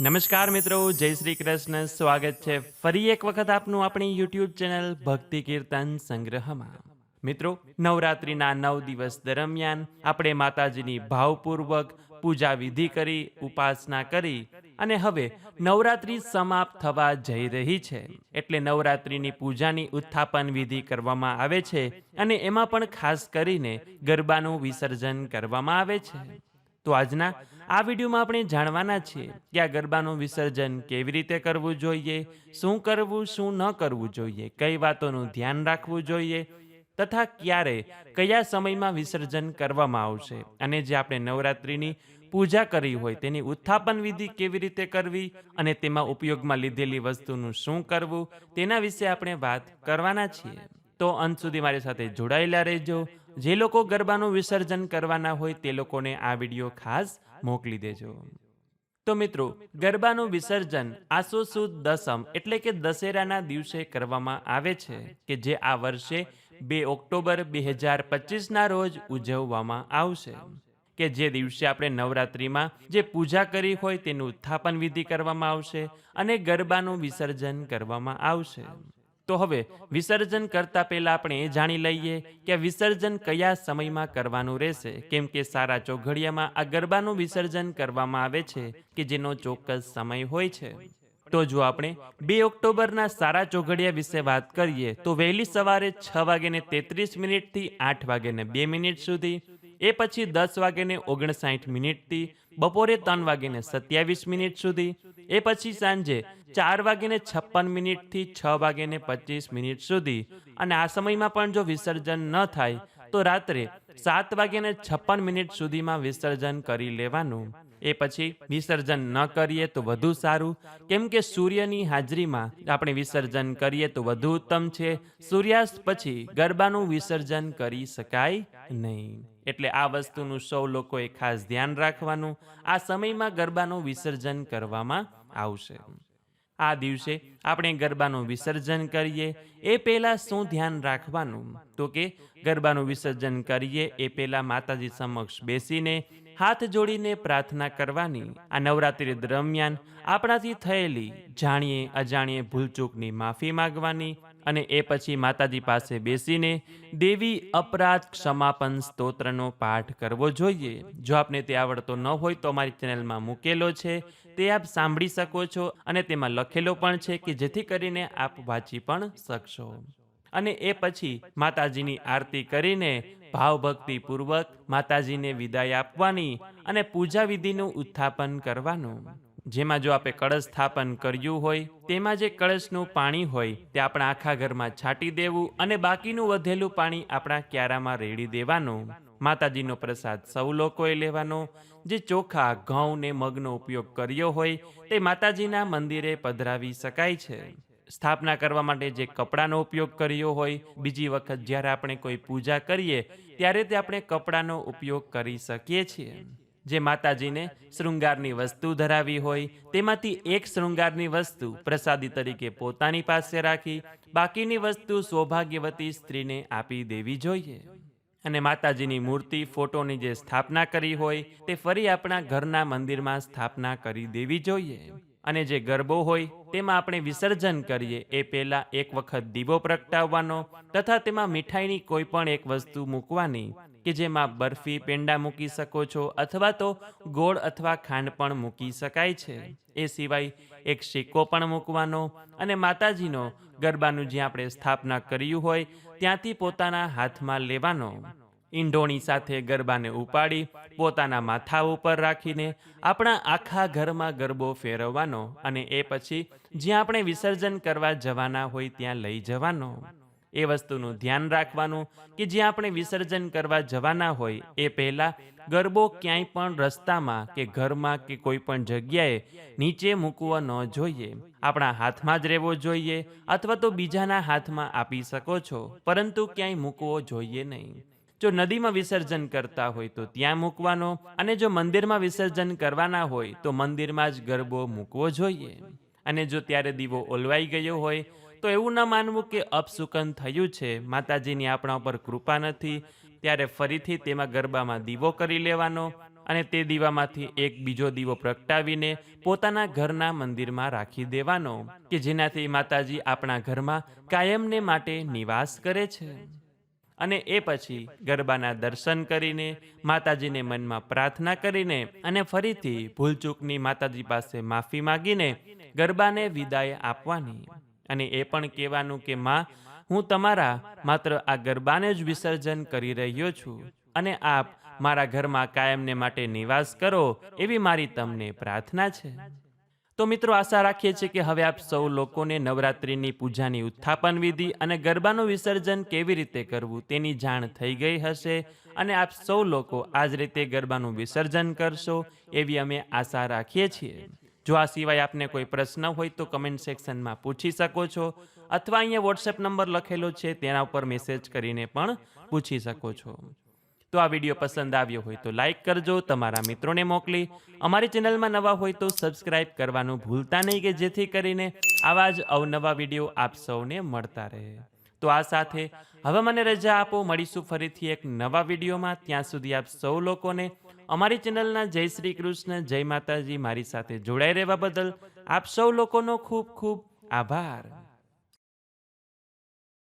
નમસ્કાર મિત્રો, જય શ્રી કૃષ્ણ. સ્વાગત છે ફરી એક વખત આપનું આપણી યુટ્યુબ ચેનલ ભક્તિ કીર્તન સંગ્રહમાં. મિત્રો, નવરાત્રિના નવ દિવસ દરમિયાન આપણે માતાજીની ભાવપૂર્વક પૂજા વિધિ કરી, ઉપાસના કરી અને હવે નવરાત્રિ સમાપ્ત થવા જઈ રહી છે. એટલે નવરાત્રિની પૂજાની ઉત્થાપન વિધિ કરવામાં આવે છે અને એમાં પણ ખાસ કરીને ગરબાનું વિસર્જન કરવામાં આવે છે. તો આજના આ વિડીયોમાં આપણે જાણવાના છીએ કે આ ગરબાનું વિસર્જન કેવી રીતે કરવું જોઈએ, શું કરવું, શું ન કરવું જોઈએ, કઈ વાતોનું ધ્યાન રાખવું જોઈએ, તથા ક્યારે, કયા સમયમાં વિસર્જન કરવામાં આવશે અને જે આપણે નવરાત્રિની પૂજા કરી હોય તેની ઉત્થાપન વિધિ કેવી રીતે કરવી અને તેમાં ઉપયોગમાં લીધેલી વસ્તુનું શું કરવું, તેના વિશે આપણે વાત કરવાના છીએ. તો અંત સુધી મારી સાથે જોડાયેલા રહેજો. જે લોકો ગરબાનું વિસર્જન કરવાના હોય તે લોકોને આ વીડિયો ખાસ મોકલી દેજો. તો મિત્રો, ગરબાનું વિસર્જન આસો સુદ દસમ એટલે કે દશેરાના દિવસે કરવામાં આવે છે, કે જે આ વર્ષે બે ઓક્ટોબર બે હજાર પચીસના રોજ ઉજવવામાં આવશે. કે જે દિવસે આપણે નવરાત્રિમાં જે પૂજા કરી હોય તેનું ઉત્થાપન વિધિ કરવામાં આવશે અને ગરબાનું વિસર્જન કરવામાં આવશે. તો હવે વિસર્જન કરતા પહેલા આપણે એ જાણી લઈએ કે વિસર્જન કયા સમયમાં કરવાનું રહેશે? કેમ કે સારા ચોઘડિયામાં આ ગરબાનું વિસર્જન કરવામાં આવે છે કે જેનો ચોક્કસ સમય હોય છે? તો જો આપણે બે ઓક્ટોબરના સારા ચોઘડિયા વિશે વાત કરીએ, તો વહેલી સવારે છ વાગ્યાને તેત્રીસ મિનિટથી આઠ વાગ્યાને બે મિનિટ સુધી એ પછી દસ વાગ્યાને ઓગણસાઠ મિનિટથી, બપોરે ત્રણ વાગ્યાને સત્યાવીસ મિનિટ સુધી, એ પછી સાંજે ચાર વાગ્યાને છપ્પન મિનિટથી છ વાગ્યાને પચીસ મિનિટ સુધી. અને આ સમયમાં પણ જો વિસર્જન ન થાય, તો રાત્રે સાત વાગ્યાને છપ્પન મિનિટ સુધીમાં વિસર્જન કરી લેવાનું. એ પછી વિસર્જન ન કરીએ તો વધુ સારું. કેમ કે સૂર્યની હાજરીમાં આપણે વિસર્જન કરીએ તો વધુ ઉત્તમ છે. સૂર્યાસ્ત પછી ગરબાનું વિસર્જન કરી શકાય નહીં. એટલે આ વસ્તુનું સૌ લોકોએ ખાસ ધ્યાન રાખવાનું, આ સમયમાં ગરબાનું વિસર્જન કરવામાં આવશે. આ દિવસે આપણે ગરબાનું વિસર્જન કરીએ, એ પહેલાં શું ધ્યાન રાખવાનું? તો કે ગરબાનું વિસર્જન કરીએ, એ પહેલાં માતાજી સમક્ષ બેસીને હાથ જોડીને પ્રાર્થના કરવાની. આ નવરાત્રિ દરમિયાન આપણાથી થયેલી જાણીએ અજાણીએ ભૂલચૂકની માફી માગવાની અને એ પછી માતાજી પાસે બેસીને દેવી અપરાધ ક્ષમાપન સ્તોત્રનો પાઠ કરવો જોઈએ. જો આપને તે આવડતો ન હોય તો અમારી ચેનલમાં મૂકેલો છે. તે આપ સાંભળી શકો છો અને તેમાં લખેલો પણ છે કે જેથી કરીને આપ વાંચી પણ શકશો. અને એ પછી માતાજીની આરતી કરીને ભાવભક્તિપૂર્વક માતાજીને વિદાય આપવાની અને પૂજા વિધિનું ઉત્થાપન કરવાનું. જેમાં જો આપણે કળશ સ્થાપન કર્યું હોય, તેમાં જે કળશનું પાણી હોય, તે આપણા આખા ઘરમાં છાંટી દેવું અને બાકીનું વધેલું પાણી આપણા ક્યારામાં રેડી દેવાનું. માતાજીનો પ્રસાદ સૌ લોકોએ લેવાનો. જે ચોખા, ઘઉં ને મગનો ઉપયોગ કર્યો હોય, તે માતાજીના મંદિરે પધરાવી શકાય છે. સ્થાપના કરવા માટે જે કપડાનો ઉપયોગ કર્યો હોય, બીજી વખત જ્યારે આપણે કોઈ પૂજા કરીએ, ત્યારે તે આપણે કપડાનો ઉપયોગ કરી શકીએ છીએ. જે માતાજીને શૃંગારની વસ્તુ ધરાવી હોય, તેમાંથી એક શૃંગારની વસ્તુ પ્રસાદી તરીકે પોતાની પાસે રાખી, બાકીની વસ્તુ સૌભાગ્યવતી સ્ત્રીને આપી દેવી જોઈએ. અને માતાજીની મૂર્તિ, ફોટોની જે સ્થાપના કરી હોય, તે ફરી આપણા ઘરના મંદિરમાં સ્થાપના કરી દેવી જોઈએ. અને જે ગરબો હોય, તેમાં આપણે વિસર્જન કરીએ, એ પહેલાં એક વખત દીવો પ્રગટાવવાનો, તથા તેમાં મીઠાઈની કોઈ પણ એક વસ્તુ મૂકવાની કે જેમાં બરફી પેંડા મૂકી શકો છો અથવા તો ગોળ અથવા ખાંડ પણ મૂકી શકાય છે. એ સિવાય એક સિક્કો પણ મૂકવાનો અને માતાજીનો ગરબાનું જ્યાં આપણે સ્થાપના કર્યું હોય ત્યાંથી પોતાના હાથમાં લેવાનો. ઈંઢોણી સાથે ગરબાને ઉપાડી પોતાના માથા ઉપર રાખીને આપણા આખા ઘરમાં ગરબો ફેરવવાનો અને એ પછી જ્યાં આપણે વિસર્જન કરવા જવાના હોય ત્યાં લઈ જવાનો. એ વસ્તુનું ધ્યાન રાખવાનું કે જે આપણે વિસર્જન કરવા જવાના હોય, એ પહેલાં ગરબો ક્યાંય પણ રસ્તામાં કે ઘરમાં કે કોઈ પણ જગ્યાએ નીચે મૂકવો ન જોઈએ. આપણા હાથમાં જ રહેવો જોઈએ અથવા તો બીજાના હાથમાં આપી શકો છો, પરંતુ ક્યાંય મૂકવો જોઈએ નહીં. જો નદીમાં વિસર્જન કરતા હોય તો ત્યાં મૂકવાનો અને જો મંદિરમાં વિસર્જન કરવાના હોય તો મંદિરમાં જ ગરબો મૂકવો જોઈએ. અને જો ત્યારે દીવો ઓલવાઈ ગયો હોય તો એવું ન માનવું કે અપસુકન થયું છે. માતાજીની આપણા ઉપર કૃપા નથી. ત્યારે ફરીથી તેમાં ગરબામાં દીવો કરી લેવાનો અને તે દીવામાંથી એક બીજો દીવો પ્રગટાવીને પોતાના ઘરના મંદિરમાં રાખી દેવાનો કે જેનાથી માતાજી આપણા ઘરમાં કાયમને માટે નિવાસ કરે છે. અને એ પછી ગરબાના દર્શન કરીને માતાજીને મનમાં પ્રાર્થના કરીને અને ફરીથી ભૂલચૂકની માતાજી પાસે માફી માગીને ગરબાને વિદાય આપવાની. અને એ પણ કહેવાનું કે, માં, હું તમારા માત્ર આ ગરબાને જ વિસર્જન કરી રહ્યો છું અને આપ મારા ઘરમાં કાયમને માટે નિવાસ કરો એવી મારી તમને પ્રાર્થના છે. તો મિત્રો, આશા રાખીએ છીએ કે હવે આપ સૌ લોકોને નવરાત્રિની પૂજાની ઉત્થાપન વિધિ અને ગરબાનું વિસર્જન કેવી રીતે કરવું તેની જાણ થઈ ગઈ હશે અને આપ સૌ લોકો આ જ રીતે ગરબાનું વિસર્જન કરશો એવી અમે આશા રાખીએ છીએ. જો આ સિવાય આપને કોઈ પ્રશ્ન હોય તો કમેન્ટ સેક્શનમાં પૂછી શકો છો અથવા અહીંયા વોટ્સએપ નંબર લખેલો છે, તેના ઉપર મેસેજ કરીને પણ પૂછી શકો છો. તો આ વીડિયો પસંદ આવ્યો હોય તો લાઇક કરજો, તમારા મિત્રોને મોકલી. અમારી ચેનલમાં નવા હોય તો સબસ્ક્રાઇબ કરવાનું ભૂલતા નહીં કે જેથી કરીને આવા જ અવનવા વીડિયો આપ સૌને મળતા રહે. તો આ સાથે હવે મને રજા આપો, મળીશું ફરીથી એક નવા વિડીયોમાં. ત્યાં સુધી આપ સૌ લોકોને અમારી ચેનલના જય શ્રી કૃષ્ણ, જય માતાજી, મારી સાથે જોડાઈ રહેવા બદલ આપ સૌ લોકોનો ખૂબ ખૂબ આભાર.